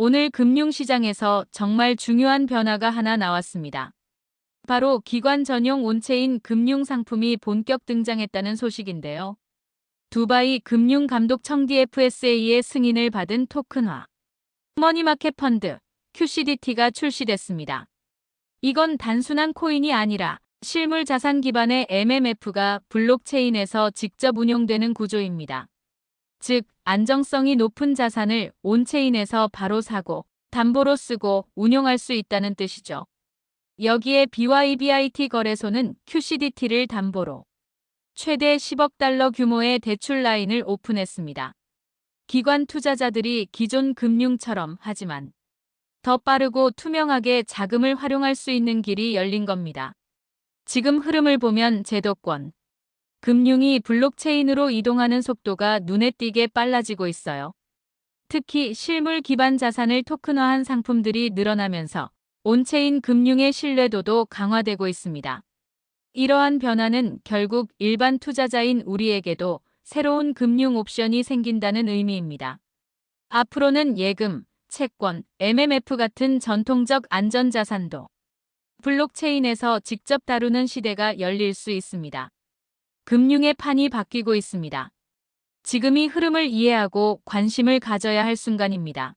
오늘 금융시장에서 정말 중요한 변화가 하나 나왔습니다. 바로 기관 전용 온체인 금융 상품이 본격 등장했다는 소식인데요. 두바이 금융감독청 DFSA의 승인을 받은 토큰화 머니마켓 펀드 QCDT가 출시됐습니다. 이건 단순한 코인이 아니라 실물 자산 기반의 MMF가 블록체인에서 직접 운용되는 구조입니다. 즉, 안정성이 높은 자산을 온체인에서 바로 사고, 담보로 쓰고 운용할 수 있다는 뜻이죠. 여기에 BYBIT 거래소는 QCDT를 담보로 최대 10억 달러 규모의 대출 라인을 오픈했습니다. 기관 투자자들이 기존 금융처럼 하지만 더 빠르고 투명하게 자금을 활용할 수 있는 길이 열린 겁니다. 지금 흐름을 보면 제도권, 금융이 블록체인으로 이동하는 속도가 눈에 띄게 빨라지고 있어요. 특히 실물 기반 자산을 토큰화한 상품들이 늘어나면서 온체인 금융의 신뢰도도 강화되고 있습니다. 이러한 변화는 결국 일반 투자자인 우리에게도 새로운 금융 옵션이 생긴다는 의미입니다. 앞으로는 예금, 채권, MMF 같은 전통적 안전자산도 블록체인에서 직접 다루는 시대가 열릴 수 있습니다. 금융의 판이 바뀌고 있습니다. 지금이 흐름을 이해하고 관심을 가져야 할 순간입니다.